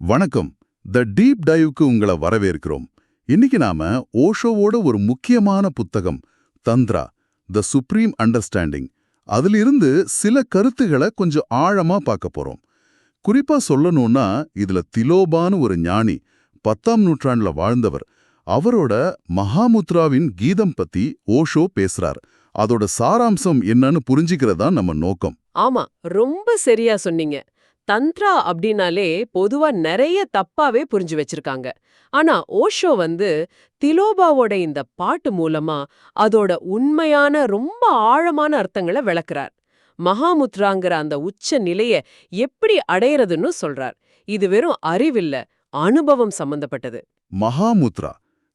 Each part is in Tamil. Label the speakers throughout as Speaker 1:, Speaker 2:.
Speaker 1: வணக்கம். த டீப் டைவ்க்கு உங்களை வரவேற்கிறோம். இன்னைக்கு நாம ஓஷோவோட ஒரு முக்கியமான புத்தகம் தந்த்ரா த சுப்ரீம் அண்டர்ஸ்டாண்டிங் அதிலிருந்து சில கருத்துகளை கொஞ்சம் ஆழமா பார்க்க போறோம். குறிப்பா சொல்லணும்னா இதுல திலோபான்னு ஒரு ஞானி பத்தாம் நூற்றாண்டுல வாழ்ந்தவர். அவரோட மகாமுத்ராவின் கீதம் பத்தி ஓஷோ பேசுறார். அதோட சாராம்சம் என்னன்னு புரிஞ்சுக்கிறதா நம்ம நோக்கம்.
Speaker 2: ஆமா ரொம்ப சரியா சொன்னீங்க. தந்த்ரா அப்படின்னாலே பொதுவா நிறைய தப்பாவே புரிஞ்சு வச்சிருக்காங்க. ஆனா ஓஷோ வந்து திலோபாவோட இந்த பாட்டு மூலமா அதோட உண்மையான ரொம்ப ஆழமான அர்த்தங்களை விளக்குறார். மகாமுத்ராங்கிற அந்த உச்ச நிலைய எப்படி அடையறதுன்னு சொல்றார். இது வெறும் அறிவில்ல அனுபவம் சம்பந்தப்பட்டது.
Speaker 1: மகாமுத்ரா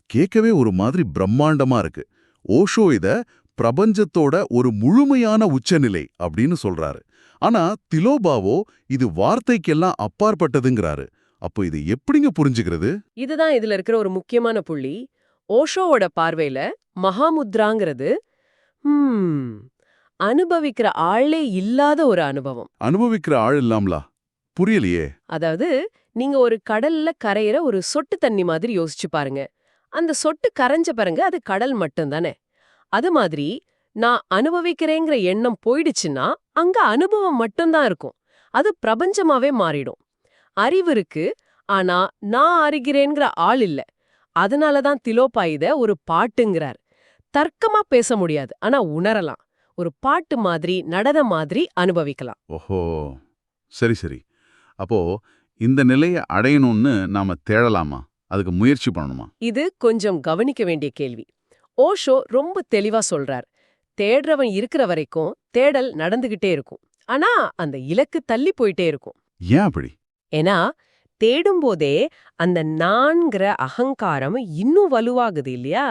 Speaker 1: கேட்கவே ஒரு மாதிரி பிரம்மாண்டமா இருக்கு. ஓஷோ இத பிரபஞ்சத்தோட ஒரு முழுமையான உச்சநிலை அப்படின்னு சொல்றாரு. ஆனா திலோபாவோ இது வார்த்தைக்கெல்லாம் அப்பாற்பட்டதுங்கிறாரு. அப்போ இது எப்படிங்க புரிஞ்சுக்கிறது?
Speaker 2: இதுதான் இதுல இருக்கிற ஒரு முக்கியமான புள்ளி. ஓஷோவோட பார்வையில மகாமுத்ராங்கிறது அனுபவிக்கிற ஆளே இல்லாத ஒரு அனுபவம்.
Speaker 1: அனுபவிக்கிற ஆள் இல்லாமலா? புரியலையே.
Speaker 2: அதாவது நீங்க ஒரு கடல்ல கரையிற ஒரு சொட்டு தண்ணி மாதிரி யோசிச்சு பாருங்க. அந்த சொட்டு கரைஞ்ச பாருங்க அது கடல் மட்டும்தானே. அது மாதிரி நான் அனுபவிக்கிறேங்கிற எண்ணம் போயிடுச்சுன்னா அங்க அனுபவம் மட்டும்தான் இருக்கும். அது பிரபஞ்சமாவே மாறிடும். அறிவு இருக்கு ஆனா நான் அறிகிறேங்கிற ஆள் இல்ல. அதனாலதான் திலோப்பா இத ஒரு பாட்டுங்கிறார். தர்க்கமா பேச முடியாது ஆனா உணரலாம். ஒரு பாட்டு மாதிரி நடனம் மாதிரி அனுபவிக்கலாம்.
Speaker 1: ஓஹோ சரி சரி. அப்போ இந்த நிலையை அடையணும்னு நாம தேடலாமா? அதுக்கு முயற்சி பண்ணணுமா?
Speaker 2: இது கொஞ்சம் கவனிக்க வேண்டிய கேள்வி. ஓஷோ ரொம்ப தெளிவா சொல்றார். தேடுறவன் இருக்கிற வரைக்கும் தேடல் நடந்துகிட்டே இருக்கும். ஆனா அந்த இலக்கு தள்ளி போயிட்டே இருக்கும்.
Speaker 1: ஏன் அப்படி?
Speaker 2: ஏன்னா தேடும்போதே அந்த நான்கிற அகங்காரம் இன்னும் வலுவாகுது இல்லையா?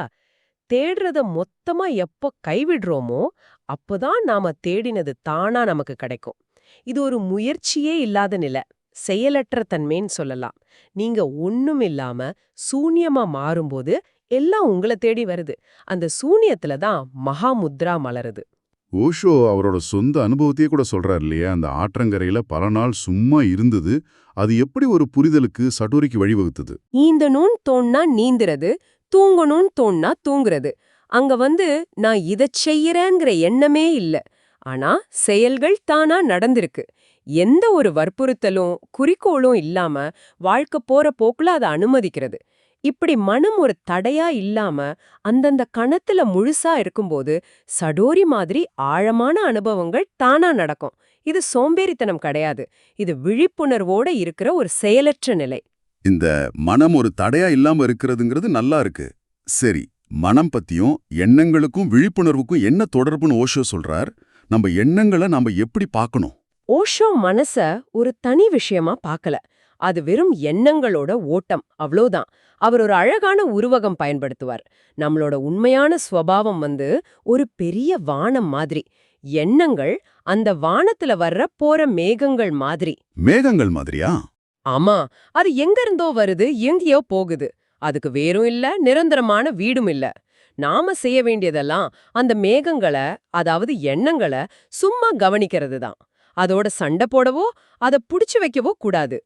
Speaker 2: தேடுறத மொத்தமா எப்போ கைவிடுறோமோ அப்போதான் நாம தேடினது தானா நமக்கு கிடைக்கும். இது ஒரு முயற்சியே இல்லாத நிலை. செயலற்ற தன்மைன்னு சொல்லலாம். நீங்க ஒண்ணும் இல்லாம சூன்யமா மாறும்போது எல்லாம் உங்களை தேடி வருது. அந்த சூன்யத்துல தான் மகாமுத்ரா மலருது.
Speaker 1: ஓஷோ அவரோட சொந்த அனுபவத்தையே கூட சொல்றாரு இல்லையா? அந்த ஆற்றங்கரையில பல நாள் சும்மா இருந்தது. அது எப்படி ஒரு புரிதலுக்கு சட்டோரிக்கு வழிவகுத்தது?
Speaker 2: ஈந்தணும்னு தோன்னா நீந்துறது தூங்கணும்னு தோன்னா தூங்குறது. அங்க வந்து நான் இதைச் செய்யறேங்கிற எண்ணமே இல்ல. ஆனா செயல்கள் தானா நடந்திருக்கு. எந்த ஒரு வற்புறுத்தலும் குறிக்கோளும் இல்லாம வாழ்க்கை போற போக்குல அதை அனுமதிக்கிறது. இப்படி மனம் ஒரு தடையா இல்லாம அந்தந்த கணத்துல முழுசா இருக்கும்போது சடோரி மாதிரி ஆழமான அனுபவங்கள் தானா நடக்கும். இது சோம்பேறித்தனம் கிடையாது. இது விழிப்புணர்வோட இருக்கிற ஒரு செயலற்ற நிலை.
Speaker 1: இந்த மனம் ஒரு தடையா இல்லாம இருக்கிறதுங்கிறது நல்லா இருக்கு. சரி மனம் பத்தியும் எண்ணங்களுக்கும் விழிப்புணர்வுக்கும் என்ன தொடர்புன்னு ஓஷோ சொல்றார். நம்ம எண்ணங்களை நாம எப்படி பார்க்கணும்?
Speaker 2: ஓஷோ மனச ஒரு தனி விஷயமா பார்க்கல. அது வெறும் எண்ணங்களோட ஓட்டம் அவ்வளோதான். அவர் ஒரு அழகான உருவகம் பயன்படுத்துவார். நம்மளோட உண்மையான ஸ்வபாவம் வந்து ஒரு பெரிய வானம் மாதிரி. எண்ணங்கள் அந்த வானத்துல வர்ற போற மேகங்கள் மாதிரி.
Speaker 1: மேகங்கள் மாதிரியா?
Speaker 2: ஆமா அது எங்க இருந்தோ வருது எங்கேயோ போகுது. அதுக்கு வேரும் இல்ல நிரந்தரமான வீடும் இல்ல. நாம செய்ய வேண்டியதெல்லாம் அந்த மேகங்களை அதாவது எண்ணங்களை சும்மா கவனிக்கிறது தான் அதோட சண்டை போடவோ அதை புடிச்சு வைக்கவோ கூடாது.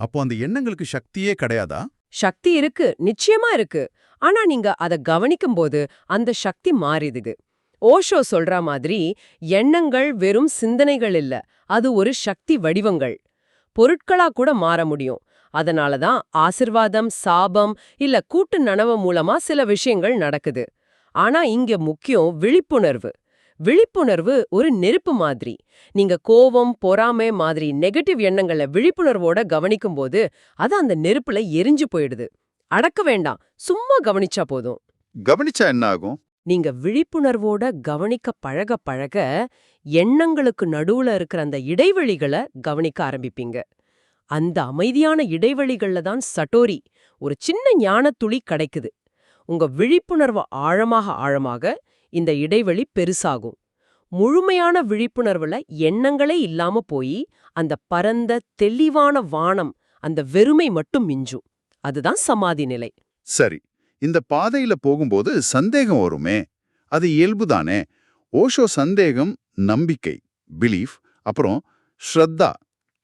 Speaker 1: அப்போ அந்த எண்ணங்களுக்கு சக்தியே கிடையாதா?
Speaker 2: சக்தி இருக்கு நிச்சயமா இருக்கு. ஆனா நீங்க அத கவனிக்கும்போது அந்த சக்தி மாறிடுது. ஓஷோ சொல்ற மாதிரி எண்ணங்கள் வெறும் சிந்தனைகள் இல்ல அது ஒரு சக்தி வடிவங்கள். பொருட்களா கூட மாற முடியும். அதனால தான் ஆசிர்வாதம் சாபம் இல்ல கூட்டு நனவு மூலமா சில விஷயங்கள் நடக்குது. ஆனா இங்க முக்கியம் விழிப்புணர்வு. விழிப்புணர்வு ஒரு நெருப்பு மாதிரி. நீங்க கோவம் பொறாமை மாதிரி நெகட்டிவ் எண்ணங்களை விழிப்புணர்வோட கவனிக்கும்போது அது அந்த நெருப்புல எரிஞ்சு போயிடுது. அடக்க வேண்டாம் சும்மா கவனிச்சா போதும்.
Speaker 1: கவனிச்சா என்ன ஆகும்?
Speaker 2: நீங்க விழிப்புணர்வோட கவனிக்க பழக பழக எண்ணங்களுக்கு நடுவுல இருக்கிற அந்த இடைவெளிகளை கவனிக்க ஆரம்பிப்பீங்க. அந்த அமைதியான இடைவெளிகள்ல தான் சட்டோரி ஒரு சின்ன ஞானத்துளி கிடைக்குது. உங்க விழிப்புணர்வு ஆழமாக ஆழமாக இந்த இடைவெளி பெருசாகும். முழுமையான விழிப்புணர்வுல எண்ணங்களே இல்லாம போய் அந்த பரந்த தெளிவான வானம் அந்த வெறுமை மட்டும் மிஞ்சும். அதுதான் சமாதி நிலை.
Speaker 1: சரி. இந்த பாதையில போகும்போது சந்தேகம் வருமே? அது இயல்புதானே? ஓஷோ சந்தேகம் நம்பிக்கை பிலீஃப் அப்புறம் ஸ்ரத்தா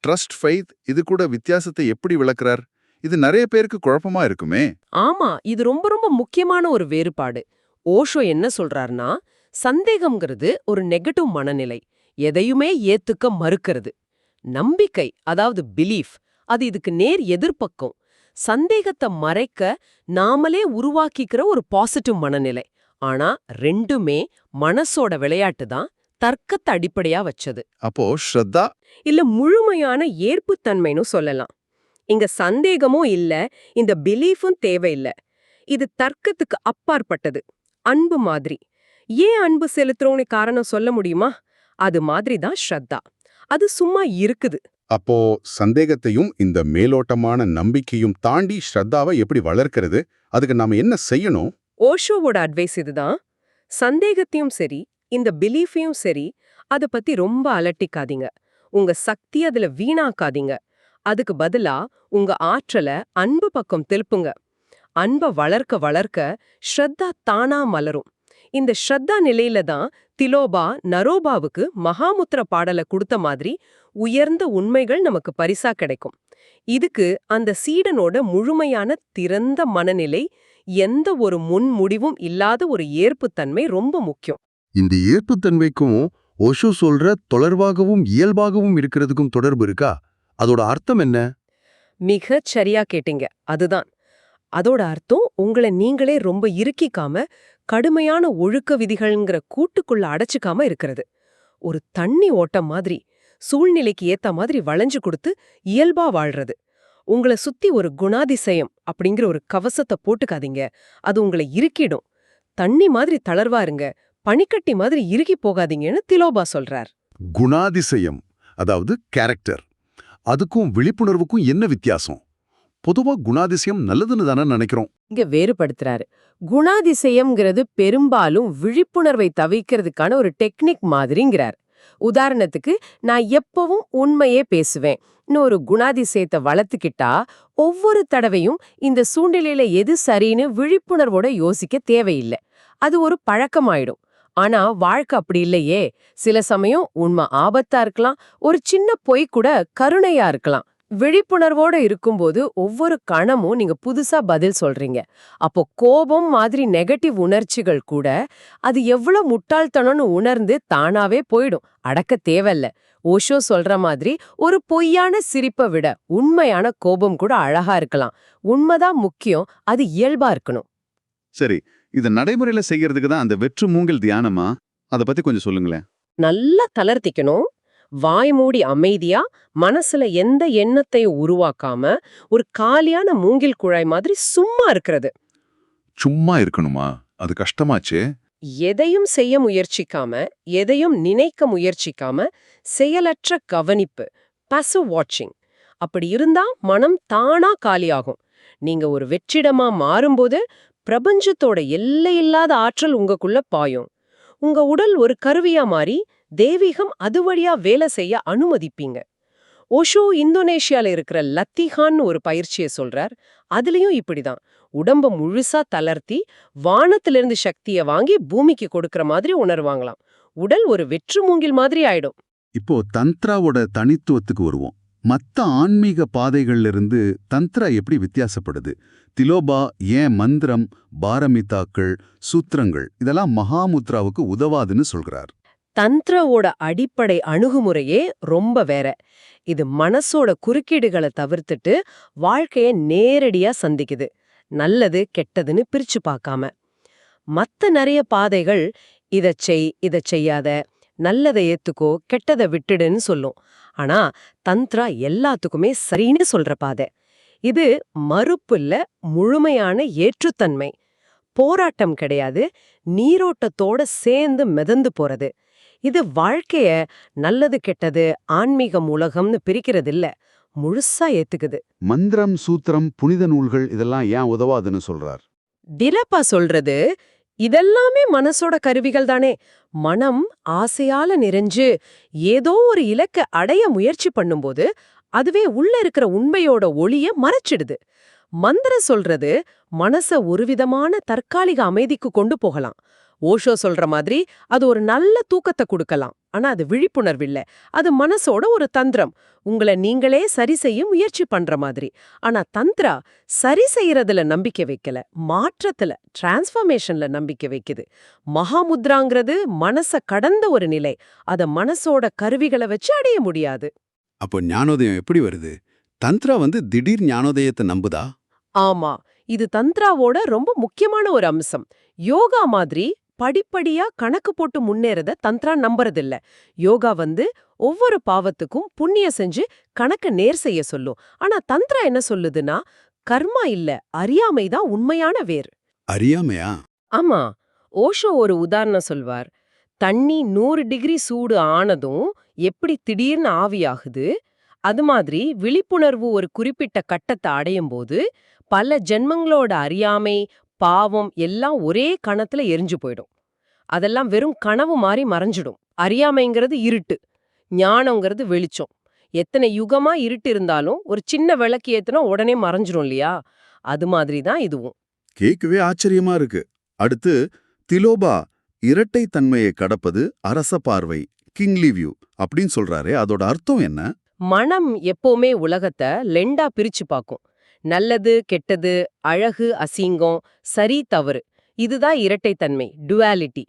Speaker 1: ட்ரஸ்ட் ஃபெய்த் இது கூட வித்தியாசத்தை எப்படி விளக்குறார்? இது நிறைய பேருக்கு குழப்பமா இருக்குமே?
Speaker 2: ஆமா இது ரொம்ப ரொம்ப முக்கியமான ஒரு வேறுபாடு. ஓஷோ என்ன சொல்றாருன்னா சந்தேகம்ங்கிறது ஒரு நெகட்டிவ் மனநிலை. எதையுமே ஏத்துக்க மறுக்கிறது. நம்பிக்கை அதாவது பிலீஃப் அது இதுக்கு நேர் எதிர்ப்பக்கம். சந்தேகத்தை மறைக்க நாமளே உருவாக்கிக்கிற ஒரு பாசிட்டிவ் மனநிலை. ஆனா ரெண்டுமே மனசோட விளையாட்டு தான் தர்க்கத்தை அடிப்படையா வச்சது.
Speaker 1: அப்போ ஸ்ரத்தா?
Speaker 2: இல்ல முழுமையான ஏற்புத்தன்மைன்னு சொல்லலாம். இங்க சந்தேகமும் இல்ல இந்த பிலீஃபும் தேவையில்ல. இது தர்க்கத்துக்கு அப்பாற்பட்டது. அன்பு மாதிரி. ஏன் அன்பு செலுத்துறோம்னு காரணம் சொல்ல முடியுமா? அது மாதிரி தான் ஸ்ரத்தா. அது சும்மா இருக்குது.
Speaker 3: அப்போ சந்தேகத்தையும் இந்த மேலோட்டமான நம்பிக்கையும் தாண்டி ஸ்ரத்தாவை எப்படி வளர்க்கறது? அதுக்கு நாம என்ன செய்யணும்?
Speaker 2: ஓஷோவோட அட்வைஸ் இதுதான். சந்தேகத்தையும் சரி இந்த பிலீஃபையும் சரி அத பத்தி ரொம்ப அலட்டிக்காதீங்க. உங்க சக்தி அதுல வீணாக்காதீங்க. அதுக்கு பதிலா உங்க ஆற்றல அன்பு பக்கம் திருப்புங்க. அன்ப வளர்க்க வளர்க்க ஸ்ரத்தா தானா மலரும். இந்த ஸ்ரத்தா நிலையில தான் திலோபா நரோபாவுக்கு மகாமுத்திர பாடல கொடுத்த மாதிரி உயர்ந்த உண்மைகள் நமக்கு பரிசா கிடைக்கும். இதுக்கு அந்த சீடனோட முழுமையான திறந்த மனநிலை எந்த ஒரு முன்முடிவும் இல்லாத ஒரு ஏற்புத்தன்மை ரொம்ப முக்கியம்.
Speaker 3: இந்த ஏற்புத்தன்மைக்கும் ஓஷோ சொல்ற தொடர்பாகவும் இயல்பாகவும் இருக்கிறதுக்கும் தொடர்பு இருக்கா? அதோட அர்த்தம் என்ன?
Speaker 2: மிகச் சரியா கேட்டீங்க. அதுதான். அதோட அர்த்தம் உங்களை நீங்களே ரொம்ப இறுக்கிக்காம கடுமையான ஒழுக்க விதிகள்ங்கிற கூட்டுக்குள்ள அடைச்சுக்காம இருக்கிறது. ஒரு தண்ணி ஓட்டம் மாதிரி சூழ்நிலைக்கு ஏத்த மாதிரி வளைஞ்சு கொடுத்து இயல்பா வாழ்றது. உங்களை சுத்தி ஒரு குணாதிசயம் அப்படிங்கிற ஒரு கவசத்தை போட்டுக்காதீங்க. அது உங்களை இறுக்கிடும். தண்ணி மாதிரி தளர்வாருங்க பனிக்கட்டி மாதிரி இறுகி போகாதீங்கன்னு திலோபா சொல்றார்.
Speaker 3: குணாதிசயம் அதாவது கேரக்டர். அதுக்கும் விழிப்புணர்வுக்கும் என்ன வித்தியாசம்? பொதுவா குணாதிசயம் நல்லதுன்னு தானே நினைக்கிறோம்.
Speaker 2: இங்க வேறுபடுத்துறாரு. குணாதிசயம்ங்கிறது பெரும்பாலும் விழிப்புணர்வை தவிக்கிறதுக்கான ஒரு டெக்னிக் மாதிரிங்கிறார். உதாரணத்துக்கு நான் எப்பவும் உண்மையே பேசுவேன். ஒரு குணாதிசயத்தை வளர்த்துக்கிட்டா ஒவ்வொரு தடவையும் இந்த சூழ்நிலையில எது சரின்னு விழிப்புணர்வோட யோசிக்க தேவையில்லை. அது ஒரு பழக்கமாயிடும். ஆனா வாழ்க்கை அப்படி இல்லையே. சில சமயம் உண்மை ஆபத்தா இருக்கலாம். ஒரு சின்ன பொய் கூட கருணையா இருக்கலாம். விழிப்புணர்வோட இருக்கும்போது ஒவ்வொரு கணமும் நீங்க புதுசா பதில் சொல்றீங்க. அப்போ கோபம் மாதிரி நெகட்டிவ் உணர்ச்சிகள் கூட அது எவ்வளவு முட்டாள்தனம்னு உணர்ந்து தானாவே போயிடும். அடக்க தேவையில்ல. ஓஷோ சொல்ற மாதிரி ஒரு பொய்யான சிரிப்பை விட உண்மையான கோபம் கூட அழகா இருக்கலாம். உண்மைதான் முக்கியம் அது இயல்பா இருக்கணும்.
Speaker 1: சரி இது நடைமுறையில செய்யறதுக்கு தான் அந்த வெற்று மூங்கில் தியானமா? அத பத்தி கொஞ்சம் சொல்லுங்களேன்.
Speaker 2: நல்லா தளர்த்திக்கணும். வாய் மூடி அமைதியா மனசுல எந்த எண்ணத்தையும் உருவாக்காம ஒரு காலியான மூங்கில் குழாய் மாதிரி சும்மா இருக்கிறது.
Speaker 1: சும்மா இருக்கணுமா? அது கஷ்டமாச்சே.
Speaker 2: எதையும் செய்ய முயற்சிக்காம எதையும் நினைக்க முயற்சிக்காம செயலற்ற கவனிப்பு பசு வாட்சிங் அப்படி இருந்தா மனம் தானா காலியாகும். நீங்க ஒரு வெற்றிடமா மாறும்போது பிரபஞ்சத்தோட எல்லையில்லாத ஆற்றல் உங்களுக்குள்ள பாயும். உங்க உடல் ஒரு கருவியா மாறி தெய்வீகம் அது வழியா வேலை செய்ய அனுமதிப்பீங்க. ஓஷோ இந்தோனேஷியால இருக்கிற லத்திஹான்னு ஒரு பயிற்சியை சொல்றார். அதுலயும் இப்படிதான். உடம்ப முழுசா தளர்த்தி வானத்திலிருந்து சக்தியை வாங்கி பூமிக்கு கொடுக்கற மாதிரி உணர்வாங்களாம். உடல் ஒரு வெற்று மூங்கில் மாதிரி ஆயிடும்.
Speaker 1: இப்போ தந்த்ராவோட தனித்துவத்துக்கு வருவோம். மத்த ஆன்மீக பாதைகள்ல இருந்து தந்த்ரா எப்படி வித்தியாசப்படுது? திலோபா ஏன் மந்திரம் பாரமிதாக்கள் சூத்திரங்கள் இதெல்லாம் மகாமுத்ராவுக்கு உதவாதுன்னு சொல்கிறார்
Speaker 2: தந்த்ராவோட அடிப்படை அணுகுமுறையே ரொம்ப வேற. இது மனசோட குறுக்கீடுகளை தவிர்த்துட்டு வாழ்க்கைய நேரடியா சந்திக்குது. நல்லது கெட்டதுன்னு பிரிச்சு பார்க்காம மத்த நிறைய பாதைகள் இத செய் இத செய்யாத நல்லதை ஏத்துக்கோ கெட்டதை விட்டுடுன்னு சொல்லும். ஆனா தந்த்ரா எல்லாத்துக்குமே சரின்னு சொல்ற பாதை. இது மறுப்புல்ல முழுமையான ஏற்றுத்தன்மை. போராட்டம் கிடையாது நீரோட்டத்தோட சேர்ந்து மிதந்து போறது. இது வாழ்க்கைய நல்லது கெட்டது ஆன்மீகம் உலகம்னு பிரிக்கிறது இல்ல முழுசா ஏத்துக்குது.
Speaker 3: மந்திரம் சூத்திரம் புனித நூல்கள் இதெல்லாம் ஏன் உதவாதுன்னு சொல்றார்?
Speaker 2: திலப்பா சொல்றது இதெல்லாமே மனசோட கருவிகள் தானே. மனம் ஆசையால நிறைஞ்சு ஏதோ ஒரு இலக்க அடைய முயற்சி பண்ணும்போது அதுவே உள்ள இருக்கிற உண்மையோட ஒளிய மறைச்சிடுது. மந்திர சொல்றது மனச ஒருவிதமான தற்காலிக அமைதிக்கு கொண்டு போகலாம். ஓஷோ சொல்ற மாதிரி அது ஒரு நல்ல தூக்கத்தை கொடுக்கலாம். ஆனா அது விழிப்புணர்வு இல்ல அது மனசோட ஒரு தந்திரம். உங்களை நீங்களே சரி செய்ய முயற்சி பண்ற மாதிரி. ஆனா தந்திரா சரி செய்யறதுல நம்பிக்கை வைக்கல. மாற்றத்துல டிரான்ஸ்ஃபர்மேஷன்ல நம்பிக்கை வைக்குது. மகாமுத்ராங்கிறது மனச கடந்த ஒரு நிலை. அத மனசோட கருவிகளை வச்சு அடைய முடியாது.
Speaker 4: அப்போ ஞானோதயம் எப்படி வருது? தந்த்ரா வந்து திடீர் ஞானோதயத்தை நம்புதா?
Speaker 2: ஆமா. இது தந்த்ராவோட ரொம்ப முக்கியமான ஒரு அம்சம். யோகா மாதிரி படிப்படியா கணக்கு போட்டு முன்னேறத தந்த்ரா நம்புறதில்ல. யோகா வந்து ஒவ்வொரு பாவத்துக்கும் புண்ணிய செஞ்சு கணக்க நேர் செய்ய சொல்லும். ஆனா தந்த்ரா என்ன சொல்லுதுன்னா கர்மா இல்ல அறியாமை தான் உண்மையான வேர்.
Speaker 4: அறியாமையா?
Speaker 2: ஆமா. ஓஷோ ஒரு உதாரணம் சொல்வார். தண்ணி நூறு டிகிரி சூடு ஆனதும் எப்படி திடீர்னு ஆவியாகுது அது மாதிரி விழிப்புணர்வு ஒரு குறிப்பிட்ட கட்டத்தை அடையும் போது பல ஜென்மங்களோட அறியாமை பாவம் எல்லாம் ஒரே கணத்துல எரிஞ்சு போயிடும். அதெல்லாம் வெறும் கனவு மாதிரி மறைஞ்சிடும். அறியாமைங்கிறது இருட்டு ஞானங்கிறது வெளிச்சம். எத்தனை யுகமா இருட்டு இருந்தாலும் ஒரு சின்ன விளக்கு ஏத்துனா உடனே மறைஞ்சிரும் இல்லையா? அது மாதிரி தான் இதுவும்.
Speaker 1: கேட்கவே ஆச்சரியமா இருக்கு. அடுத்து திலோபா இரட்டை தன்மையை கடப்பது அரச பார்வை கிங்லி வியூ அப்படின்னு சொல்றாரே அதோட அர்த்தம் என்ன?
Speaker 2: மனம் எப்பவுமே உலகத்தை லெண்டா பிரிச்சு பார்க்கும். நல்லது கெட்டது அழகு அசிங்கம் சரி தவறு. இதுதான் இரட்டைத்தன்மை டுவாலிட்டி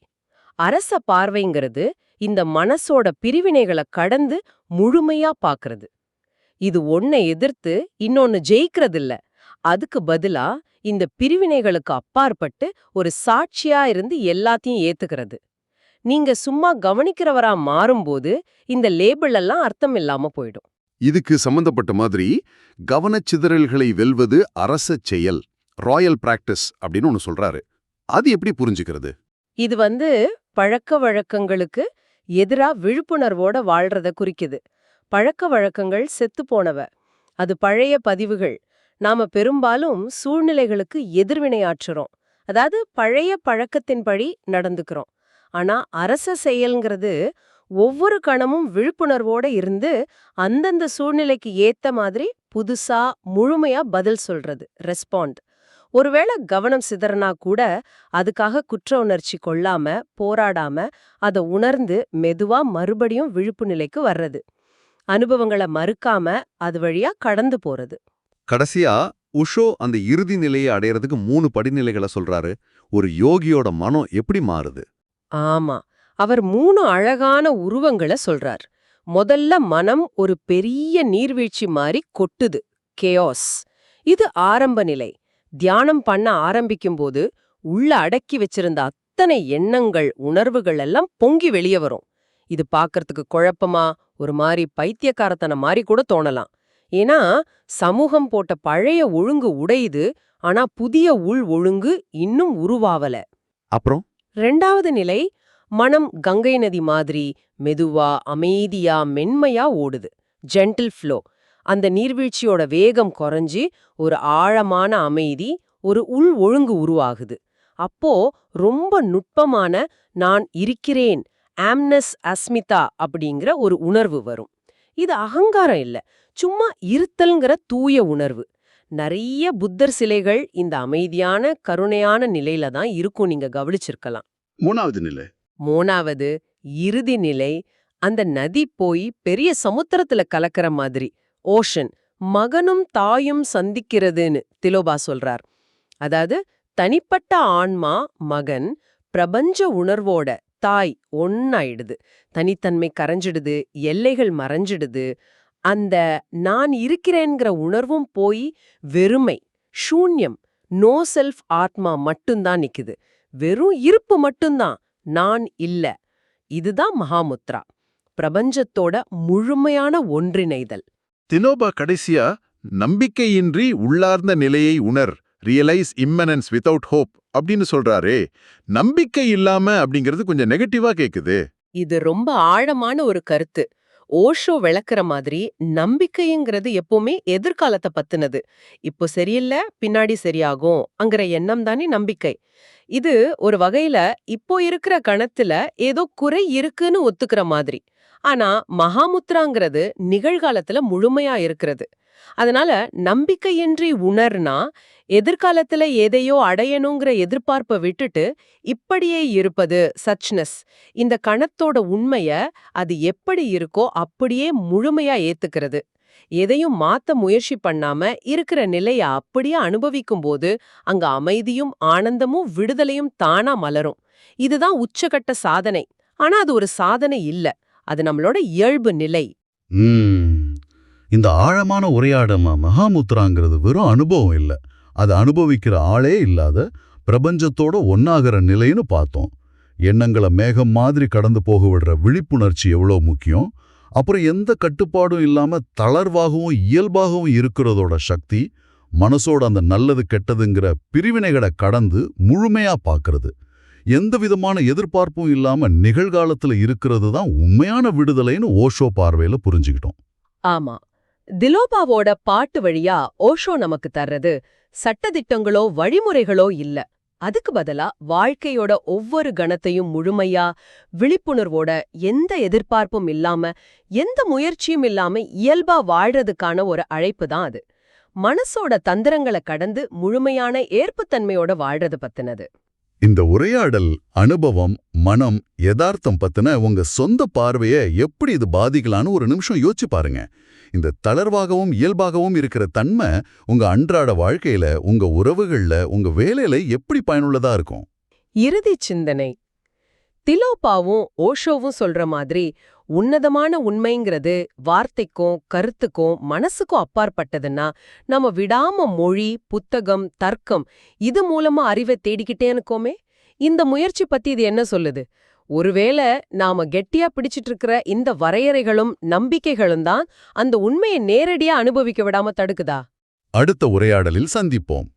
Speaker 2: அரச பார்வைங்கிறது இந்த மனசோட பிரிவினைகளை கடந்து முழுமையா பார்க்கறது இது ஒன்னை எதிர்த்து இன்னொன்னு ஜெயிக்கிறதில்ல. அதுக்கு பதிலா இந்த பிரிவினைகளுக்கு அப்பாற்பட்டு ஒரு சாட்சியா இருந்து எல்லாத்தையும் ஏத்துக்கிறது. நீங்க சும்மா கவனிக்கிறவரா மாறும்போது இந்த லேபிள் எல்லாம் அர்த்தம் இல்லாம போயிடும்.
Speaker 3: இதுக்கு சம்பந்தப்பட்ட மாதிரி கவனச்சிதறல்களை வெல்வது அரச செயல் ராயல் பிராக்டிஸ் அப்படின்னு ஒன்னு சொல்றாரு. அது எப்படி புரிஞ்சுக்கிறது?
Speaker 2: இது வந்து பழக்க வழக்கங்களுக்கு எதிரா விழிப்புணர்வோட வாழ்றத குறிக்குது. பழக்க வழக்கங்கள் செத்து போனவ அது பழைய பதிவுகள். நாம பெரும்பாலும் சூழ்நிலைகளுக்கு எதிர்வினையாற்றுறோம் அதாவது பழைய பழக்கத்தின்படி நடந்துக்கிறோம். ஆனா அரச செயல்ங்கிறது ஒவ்வொரு கணமும் விழிப்புணர்வோட இருந்து அந்தந்த சூழ்நிலைக்கு ஏத்த மாதிரி புதுசா முழுமையா பதில் சொல்றது ரெஸ்பாண்ட் ஒருவேளை கவனம் சிதறனா கூட அதுக்காக குற்ற உணர்ச்சி கொள்ளாம போராடாம அத உணர்ந்து மெதுவா மறுபடியும் விழிப்பு நிலைக்கு வர்றது. அனுபவங்களை மறுக்காம அது வழியா கடந்து போறது.
Speaker 5: கடைசியா உஷோ அந்த இறுதி நிலையை அடையறதுக்கு மூணு படிநிலைகளை சொல்றாரு. ஒரு யோகியோட மனம் எப்படி மாறுது?
Speaker 2: ஆமா. அவர் மூணு அழகான உருவங்களை சொல்றார். முதல்ல மனம் ஒரு பெரிய நீர்வீழ்ச்சி மாதிரி கொட்டுது கேயாஸ் இது ஆரம்ப நிலை. தியானம் பண்ண ஆரம்பிக்கும்போது உள்ள அடக்கி வச்சிருந்த அத்தனை எண்ணங்கள் உணர்வுகள் எல்லாம் பொங்கி வெளியே வரும். இது பார்க்கறதுக்கு குழப்பமா ஒரு மாதிரி பைத்தியக்காரத்தனம் மாதிரி கூட தோணலாம். ஏன்னா சமூகம் போட்ட பழைய ஒழுங்கு உடையுது ஆனா புதிய உள் ஒழுங்கு இன்னும் உருவாவல.
Speaker 5: அப்புறம்?
Speaker 2: ரெண்டாவது நிலை மனம் கங்கை நதி மாதிரி மெதுவா அமைதியா மென்மையா ஓடுது. ஜென்டில் ஃப்ளோ அந்த நீர்வீழ்ச்சியோட வேகம் குறைஞ்சி ஒரு ஆழமான அமைதி ஒரு உள் ஒழுங்கு உருவாகுது. அப்போ ரொம்ப நுட்பமான நான் இருக்கிறேன் ஆம்னஸ் அஸ்மிதா அப்படிங்கிற ஒரு உணர்வு வரும். இது அகங்காரம் இல்ல சும்மா இருத்தல்ங்கிற தூய உணர்வு. நிறைய புத்தர் சிலைகள் இந்த அமைதியான கருணையான நிலையில தான் இருக்கும் நீங்க கவனிச்சிருக்கலாம்.
Speaker 1: மூணாவது நிலை.
Speaker 2: மூணாவது இறுதி நிலை அந்த நதி போய் பெரிய சமுத்திரத்துல கலக்கிற மாதிரி ஓஷன் மகனும் தாயும் சந்திக்கிறதுன்னு திலோபா சொல்றார். அதாவது தனிப்பட்ட ஆன்மா மகன் பிரபஞ்ச உணர்வோட தாய் ஒன்னாயிடுது தனித்தன்மை கரைஞ்சிடுது எல்லைகள் மறைஞ்சிடுது. அந்த நான் இருக்கிறேங்கிற உணர்வும் போய் வெறுமை சூன்யம் நோ செல்ஃப் ஆத்மா மட்டும்தான் நிக்குது. வெறும் இருப்பு மட்டும்தான். நான் இல்ல. இதுதான் மகாமுத்ரா. பிரபஞ்சத்தோட முழுமையான ஒன்றிணைதல்.
Speaker 1: திலோபா கடைசியா நம்பிக்கையின்றி உள்ளார்ந்த நிலையை உணர். ரியலைஸ் இம்மனன்ஸ் வித்தவுட் ஹோப் அப்படின்னு சொல்றாரே. நம்பிக்கை இல்லாம அப்படிங்கிறது கொஞ்சம் நெகட்டிவா கேக்குது.
Speaker 2: இது ரொம்ப ஆழமான ஒரு கருத்து. ஓஷோ விளக்குற மாதிரி நம்பிக்கைங்கிறது எப்பவுமே எதிர்காலத்தை பத்தினது. இப்போ சரியில்ல பின்னாடி சரியாகும் அங்கிற எண்ணம் தானே நம்பிக்கை. இது ஒரு வகையில இப்போ இருக்கிற கணத்துல ஏதோ குறை இருக்குன்னு ஒத்துக்கிற மாதிரி. ஆனா மகாமுத்ராங்கிறது நிகழ்காலத்துல முழுமையா இருக்கிறது. அதனால நம்பிக்கையின்றி உணர்னா எதிர்காலத்துல எதையோ அடையணுங்கிற எதிர்பார்ப்பை விட்டுட்டு இப்படியே இருப்பது சச்னஸ் இந்த கணத்தோட உண்மைய அது எப்படி இருக்கோ அப்படியே முழுமையா ஏத்துக்கிறது. எதையும் மாத்த முயற்சி பண்ணாம இருக்கிற நிலைய அப்படியே அனுபவிக்கும் போது அங்க அமைதியும் ஆனந்தமும் விடுதலையும் தானா மலரும். இதுதான் உச்சகட்ட சாதனை. ஆனா அது ஒரு சாதனை இல்ல. அது நம்மளோட இயல்பு நிலை.
Speaker 1: இந்த ஆழமான உரையாடம மகாமுத்ராங்கிறது வெறும் அனுபவம் இல்ல. அது அனுபவிக்கிற ஆளே இல்லாத பிரபஞ்சத்தோட ஒன்னாகிற நிலைன்னு பார்த்தோம். எண்ணங்களை மேகம் மாதிரி கடந்து போக விடுற விழிப்புணர்ச்சி எவ்வளோ முக்கியம்? அப்புறம் எந்த கட்டுப்பாடும் இல்லாம தளர்வாகவும் இயல்பாகவும் இருக்கிறதோட சக்தி மனசோட அந்த நல்லது கெட்டதுங்கிற பிரிவினைகளை கடந்து முழுமையா பார்க்கறது எந்த விதமான எதிர்பார்ப்பும் இல்லாம நிகழ்காலத்துல இருக்கிறது தான் உண்மையான விடுதலைன்னு ஓஷோ பார்வையில புரிஞ்சுக்கிட்டோம்.
Speaker 2: ஆமா. திலோபாவோட பாட்டு வழியா ஓஷோ நமக்கு தர்றது சட்டதிட்டங்களோ வழிமுறைகளோ இல்ல. அதுக்கு பதிலா வாழ்க்கையோட ஒவ்வொரு கணத்தையும் முழுமையா விழிப்புணர்வோட எந்த எதிர்பார்ப்பும் இல்லாம எந்த முயற்சியும் இல்லாம இயல்பா வாழ்றதுக்கான ஒரு அழைப்பு தான் அது. மனசோட தந்திரங்களை கடந்து முழுமையான ஏற்புத்தன்மையோட வாழ்றது பத்தினது.
Speaker 1: இந்த உரையாடல் அனுபவம் மனம் யதார்த்தம் பத்தின உங்க சொந்த பார்வைய எப்படி இது பாதிக்கலான்னு ஒரு நிமிஷம் யோசிச்சு பாருங்க. இந்த தளர்வாகவும் இயல்பாகவும் இருக்கிற தன்மை உங்க அன்றாட வாழ்க்கையில உங்க உறவுகள்ல உங்க வேலையில எப்படி பயனுள்ளதா இருக்கும்?
Speaker 2: இறுதி சிந்தனை. திலோபாவும் ஓஷோவும் சொல்ற மாதிரி உன்னதமான உண்மைங்கிறது வார்த்தைக்கும் கருத்துக்கும் மனசுக்கும் அப்பாற்பட்டதுன்னா நம்ம விடாம மொழி புத்தகம் தர்க்கம் இது மூலமா அறிவை தேடிக்கிட்டே இருக்கோமே? இந்த முயற்சி பத்தி இது என்ன சொல்லுது? ஒருவேளை நாம கெட்டியா பிடிச்சிட்டு இருக்கிற இந்த வரையறைகளும் நம்பிக்கைகளும் தான் அந்த உண்மையை நேரடியா அனுபவிக்க விடாம தடுக்குதா?
Speaker 1: அடுத்த உரையாடலில் சந்திப்போம்.